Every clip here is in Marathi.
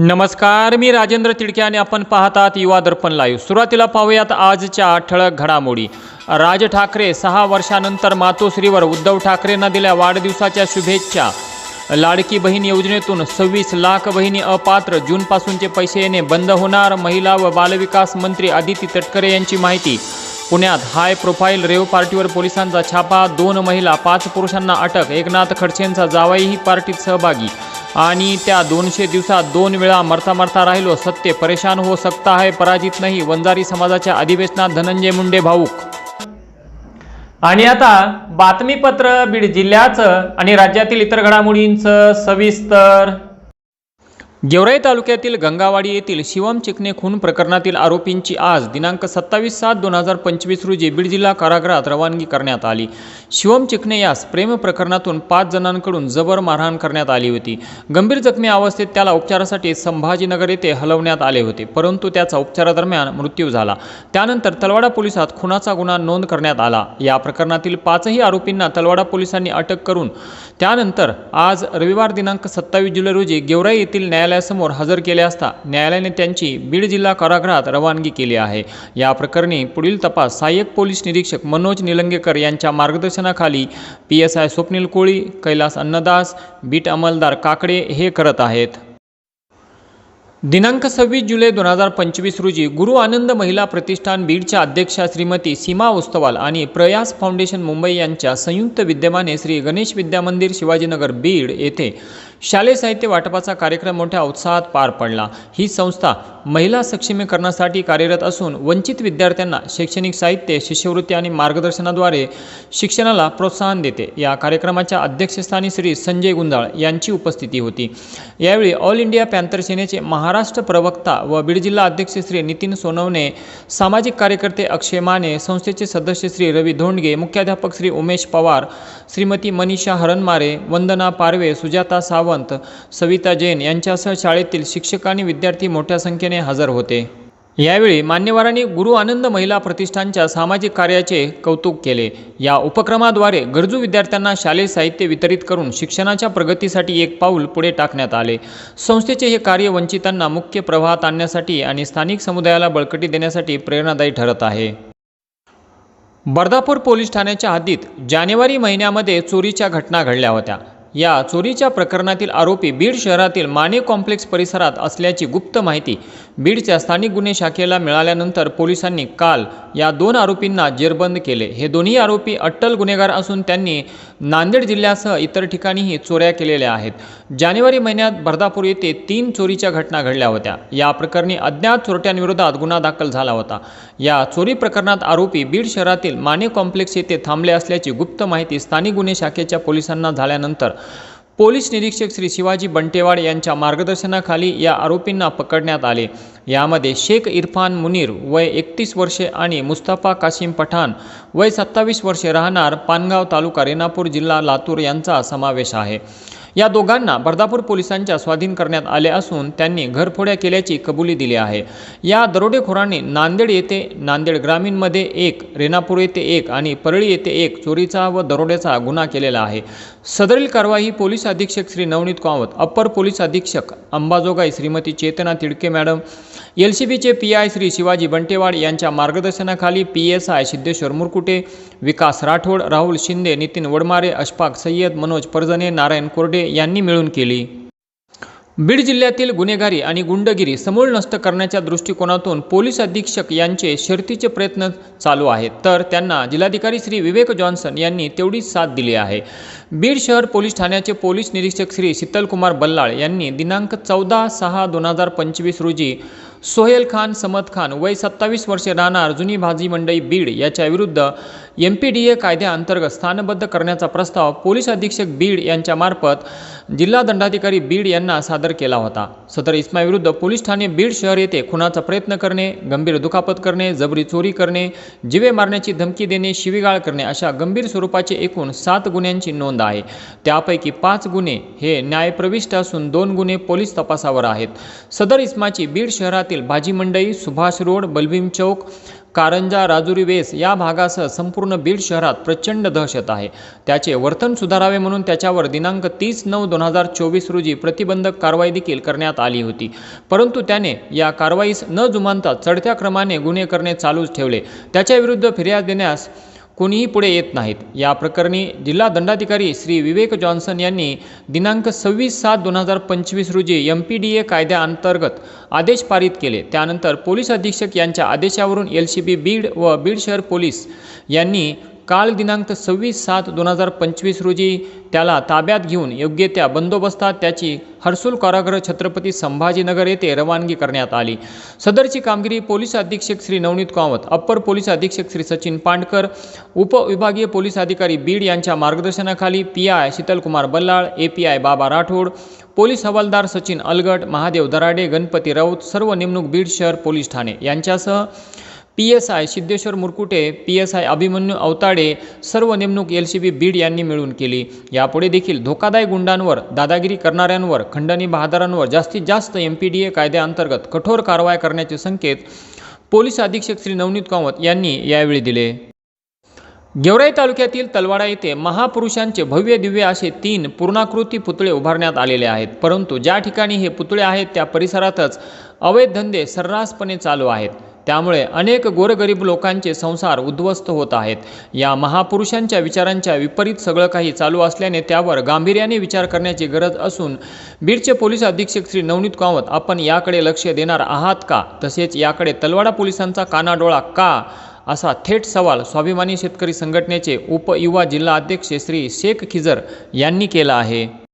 नमस्कार मी राजेंद्र तिडके आणि आपण पाहतात युवा दर्पण लाईव्ह सुरुवातीला पाहूयात आजच्या ठळक घडामोडी. राज ठाकरे सहा वर्षानंतर मातोश्रीवर उद्धव ठाकरेंना दिल्या वाढदिवसाच्या शुभेच्छा. लाडकी बहीण योजनेतून सव्वीस लाख बहिणी अपात्र. जूनपासूनचे पैसे येणे बंद होणार. महिला व बालविकास मंत्री आदिती तटकरे यांची माहिती. पुण्यात हाय प्रोफाईल रेव पार्टीवर पोलिसांचा छापा. दोन महिला पाच पुरुषांना अटक. एकनाथ खडसेंचा जावाईही पार्टीत सहभागी. आणि त्या दोनशे दिवसात दोन वेळा मरता मरता राहिलो सत्य परेशान हो सकता है पराजित नाही वंजारी समाजाच्या अधिवेशनात धनंजय मुंडे भाऊक आणि आता बातमीपत्र बीड जिल्ह्याचं आणि राज्यातील इतर घडामोडींचं सविस्तर गेवराई तालुक्यातील गंगावाडी येथील शिवम चिकणे खून प्रकरणातील आरोपींची आज दिनांक सत्तावीस सात दोन हजार पंचवीस रोजी बीड जिल्हा कारागृहात रवानगी करण्यात आली. शिवम चिकणे यास प्रेम प्रकरणातून पाच जणांकडून जबर मारहाण करण्यात आली होती. गंभीर जखमी अवस्थेत त्याला उपचारासाठी संभाजीनगर येथे हलवण्यात आले होते परंतु त्याचा उपचारादरम्यान मृत्यू झाला. त्यानंतर तलवाडा पोलिसात खुनाचा गुन्हा नोंद करण्यात आला. या प्रकरणातील पाचही आरोपींना तलवाडा पोलिसांनी अटक करून त्यानंतर आज रविवार दिनांक सत्तावीस जुलै रोजी गेवराई येथील न्यायालयासमोर हजर केले असता न्यायालयाने त्यांची बीड जिल्हा कारागृहात रवानगी केली आहे. या प्रकरणी पुढील तपास सहाय्यक पोलीस निरीक्षक मनोज निलंगेकर यांच्या मार्गदर्शनाखाली P S I Swapnil Koli Kailas Annadas beat अंमलदार Kakade हे करत आहेत. दिनांक सव्वीस जुलै दोन हजार पंचवीस रोजी गुरु आनंद महिला प्रतिष्ठान बीडच्या अध्यक्षा श्रीमती सीमा उस्तवाल आणि प्रयास फाउंडेशन मुंबई यांच्या संयुक्त विद्यमाने श्री गणेश विद्यामंदिर शिवाजीनगर बीड येथे शालेय साहित्य वाटपाचा कार्यक्रम मोठ्या उत्साहात पार पडला. ही संस्था महिला सक्षमीकरणासाठी कार्यरत असून वंचित विद्यार्थ्यांना शैक्षणिक साहित्य शिष्यवृत्ती आणि मार्गदर्शनाद्वारे शिक्षणाला प्रोत्साहन देते. या कार्यक्रमाच्या अध्यक्षस्थानी श्री संजय गुंजाळ यांची उपस्थिती होती. यावेळी ऑल इंडिया पॅन्थर सेनेचे महाराष्ट्र प्रवक्ता व बीड जिल्हा अध्यक्ष श्री नितीन सोनवणे सामाजिक कार्यकर्ते अक्षय माने संस्थेचे सदस्य श्री रवी धोंडगे मुख्याध्यापक श्री उमेश पवार श्रीमती मनीषा हरणमारे वंदना पारवे सुजाता सावंत सविता जैन यांच्यासह शाळेतील शिक्षक आणि विद्यार्थी मोठ्या संख्येने हजर होते. यावेळी मान्यवरांनी गुरु आनंद महिला प्रतिष्ठानच्या सामाजिक कार्याचे कौतुक केले. या उपक्रमाद्वारे गरजू विद्यार्थ्यांना शालेय साहित्य वितरित करून शिक्षणाच्या प्रगतीसाठी एक पाऊल पुढे टाकण्यात आले. संस्थेचे हे कार्य वंचितांना मुख्य प्रवाहात आणण्यासाठी आणि स्थानिक समुदायाला बळकटी देण्यासाठी प्रेरणादायी ठरत आहे. बर्दापूर पोलीस ठाण्याच्या हद्दीत जानेवारी महिन्यामध्ये चोरीच्या घटना घडल्या होत्या. या चोरीच्या प्रकरणातील आरोपी बीड शहरातील माने कॉम्प्लेक्स परिसरात असल्याची गुप्त माहिती बीडच्या स्थानिक गुन्हे शाखेला मिळाल्यानंतर पोलिसांनी काल या दोन आरोपींना जेरबंद केले. हे दोन्ही आरोपी अट्टल गुन्हेगार असून त्यांनी नांदेड जिल्ह्यासह इतर ठिकाणीही चोऱ्या केलेल्या आहेत. जानेवारी महिन्यात बर्दापूर येथे तीन चोरीच्या घटना घडल्या होत्या. या प्रकरणी अज्ञात चोरट्यांविरोधात गुन्हा दाखल झाला होता. या चोरी प्रकरणात आरोपी बीड शहरातील माने कॉम्प्लेक्स येथे थांबले असल्याची गुप्त माहिती स्थानिक गुन्हे शाखेच्या पोलिसांना झाल्यानंतर पोलीस निरीक्षक श्री शिवाजी बंटेवाड यांच्या मार्गदर्शनाखाली या आरोपींना पकडण्यात आले. यामध्ये शेख इरफान मुनीर वय एकतीस वर्षे आणि मुस्ताफा कासिम पठाण वय सत्तावीस वर्षे राहणार पानगाव तालुका रेणापूर जिल्हा लातूर यांचा समावेश आहे. या दोघांना बर्दापूर पोलिसांच्या स्वाधीन करण्यात आले असून त्यांनी घरफोड्या केल्याची कबुली दिली आहे. या दरोडेखोरांनी नांदेड येथे नांदेड ग्रामीणमध्ये एक रेणापूर येथे एक आणि परळी येथे एक चोरीचा व दरोड्याचा गुन्हा केलेला आहे. सदरील कारवाई पोलीस अधीक्षक श्री नवनीत कावत अप्पर पोलीस अधीक्षक Ambajogai Shrimati Chetana Tidke madam L C बीचे पी आय श्री शिवाजी बंटेवाड यांच्या मार्गदर्शनाखाली P S I Siddheshwar Murkute Vikas Rathod Rahul Shinde Nitin Wadmare Ashfaq Sayyed Manoj Parjane Narayan Korde यांनी मिळून केली. बीड जिल्ह्यातील गुन्हेगारी आणि गुंडगिरी समूळ नष्ट करण्याच्या दृष्टिकोनातून पोलीस अधीक्षक यांचे शर्तीचे प्रयत्न चालू आहेत. तर त्यांना जिल्हाधिकारी श्री विवेक जॉन्सन यांनी तेवढीच साथ दिली आहे. बीड शहर पोलीस ठाण्याचे पोलीस निरीक्षक श्री शीतलकुमार बल्लाळ यांनी दिनांक चौदा सहा दोन हजार पंचवीस रोजी सोहेल खान समद खान वय सत्तावीस वर्षे राहणार जुनी भाजी मंडई बीड याच्या विरुद्ध एम पी डी ए कायद्याअंतर्गत स्थानबद्ध करण्याचा प्रस्ताव पोलीस अधीक्षक बीड यांच्यामार्फत जिल्हा दंडाधिकारी बीड यांना सादर केला होता. सदर इस्माविरुद्ध पोलीस ठाणे बीड शहर येथे खुनाचा प्रयत्न करणे गंभीर दुखापत करणे जबरी चोरी करणे जिवे मारण्याची धमकी देणे शिवीगाळ करणे अशा गंभीर स्वरूपाचे एकूण सात गुन्ह्यांची नोंद आहे. त्यापैकी पाच गुन्हे हे न्यायप्रविष्ट असून दोन गुन्हे पोलीस तपासावर आहेत. सदर इस्माची बीड शहरात शहरातील भाजी मंडई सुभाष रोड बलभीम चौक कारंजा राजुरी वेस या भागासह संपूर्ण बीड शहरात प्रचंड दहशत आहे. त्याचे वर्तन सुधारावे म्हणून त्याच्यावर दिनांक तीस नऊ दोन हजार चोवीस रोजी प्रतिबंधक कारवाई देखील करण्यात आली होती. परंतु त्याने या कारवाईस न जुमानता चढत्या क्रमाने गुन्हे करणे चालूच ठेवले. त्याच्याविरुद्ध फिर्याद देण्यास कोणीही पुढे येत नाहीत. या प्रकरणी जिल्हा दंडाधिकारी श्री विवेक जॉन्सन यांनी दिनांक सव्वीस सात दोन हजार पंचवीस रोजी एम पी डी ए कायद्याअंतर्गत आदेश पारित केले. त्यानंतर पोलीस अधीक्षक यांच्या आदेशावरून एल सी बी बीड व बीड शहर पोलीस यांनी काल दिनांक सव्वीस सात दोन हजार पंचवीस रोजी त्याला ताब्यात घेऊन योग्य त्या बंदोबस्तात त्याची हर्सुल कारागृह छत्रपती संभाजीनगर येथे रवानगी करण्यात आली. सदरची कामगिरी पोलीस अधीक्षक श्री नवनीत कामत अप्पर पोलीस अधीक्षक श्री सचिन पांडकर उपविभागीय पोलीस अधिकारी बीड यांच्या मार्गदर्शनाखाली P I Shitalkumar Ballal A P I Baba Rathod police हवालदार सचिन अलगट महादेव दराडे गणपती राऊत सर्व नेमणूक बीड शहर पोलीस ठाणे यांच्यासह P S I Siddheshwar Murkute P S I Abhimanyu Avtade सर्व नेमणूक एल सी बी बीड यांनी मिळून केली. यापुढे देखील धोकादायक गुंडांवर दादागिरी करणाऱ्यांवर खंडणी बहादारांवर जास्तीत जास्त एम पी डी ए कायद्याअंतर्गत कठोर कारवाई करण्याचे संकेत पोलीस अधीक्षक श्री नवनीत कामत यांनी यावेळी दिले. गेवराई तालुक्यातील तलवाडा येथे महापुरुषांचे भव्य दिव्य असे तीन पूर्णाकृती पुतळे उभारण्यात आलेले आहेत. परंतु ज्या ठिकाणी हे पुतळे आहेत त्या परिसरातच अवैध धंदे सर्रासपणे चालू आहेत. त्यामुळे अनेक गोरगरीब लोकांचे संसार उद्ध्वस्त होत आहेत. या महापुरुषांच्या विचारांच्या विपरीत सगळं काही चालू असल्याने त्यावर गांभीर्याने विचार करण्याची गरज असून बीडचे पोलीस अधीक्षक श्री नवनीत कामत आपण याकडे लक्ष देणार आहात का? तसेच याकडे तलवाडा पोलिसांचा कानाडोळा का? असा थेट सवाल स्वाभिमानी शेतकरी संघटनेचे उपयुवा जिल्हा अध्यक्ष श्री शेख खिजर यांनी केला आहे.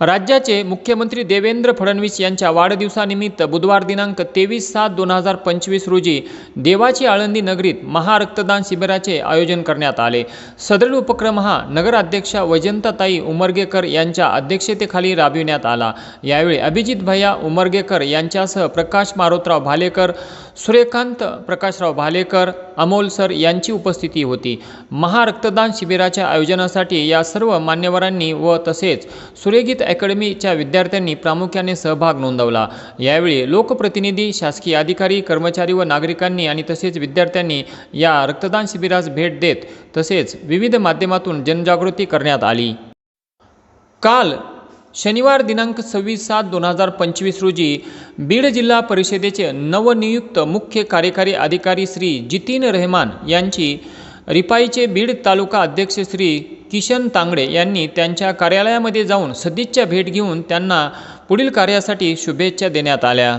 राज्याचे मुख्यमंत्री देवेंद्र फडणवीस यांच्या वाढदिवसानिमित्त बुधवार दिनांक तेवीस सात दोन हजार पंचवीस रोजी देवाची आळंदी नगरीत महारक्तदान शिबिराचे आयोजन करण्यात आले. सदर उपक्रम हा नगराध्यक्षा वैजंताताई उमरगेकर यांच्या अध्यक्षतेखाली राबविण्यात आला. यावेळी अभिजित भैया उमरगेकर यांच्यासह प्रकाश मारोतराव भालेकर सूर्यकांत प्रकाशराव भालेकर अमोल सर यांची उपस्थिती होती. महारक्तदान शिबिराच्या आयोजनासाठी या सर्व मान्यवरांनी व तसेच सुरेगीत अकॅडमीच्या विद्यार्थ्यांनी प्रामुख्याने सहभाग नोंदवला. यावेळी लोकप्रतिनिधी शासकीय अधिकारी कर्मचारी व नागरिकांनी आणि तसेच विद्यार्थ्यांनी या रक्तदान शिबिरास भेट देत तसेच विविध माध्यमातून जनजागृती करण्यात आली. काल शनिवार दिनांक सव्वीस सात दोन हजार पंचवीस रोजी बीड जिल्हा परिषदेचे नवनियुक्त मुख्य कार्यकारी अधिकारी श्री जितीन रहमान यांची रिपाईचे बीड तालुका अध्यक्ष श्री किशन तांगडे यांनी त्यांच्या कार्यालयामध्ये जाऊन सदिच्छा भेट घेऊन त्यांना पुढील कार्यासाठी शुभेच्छा देण्यात आल्या.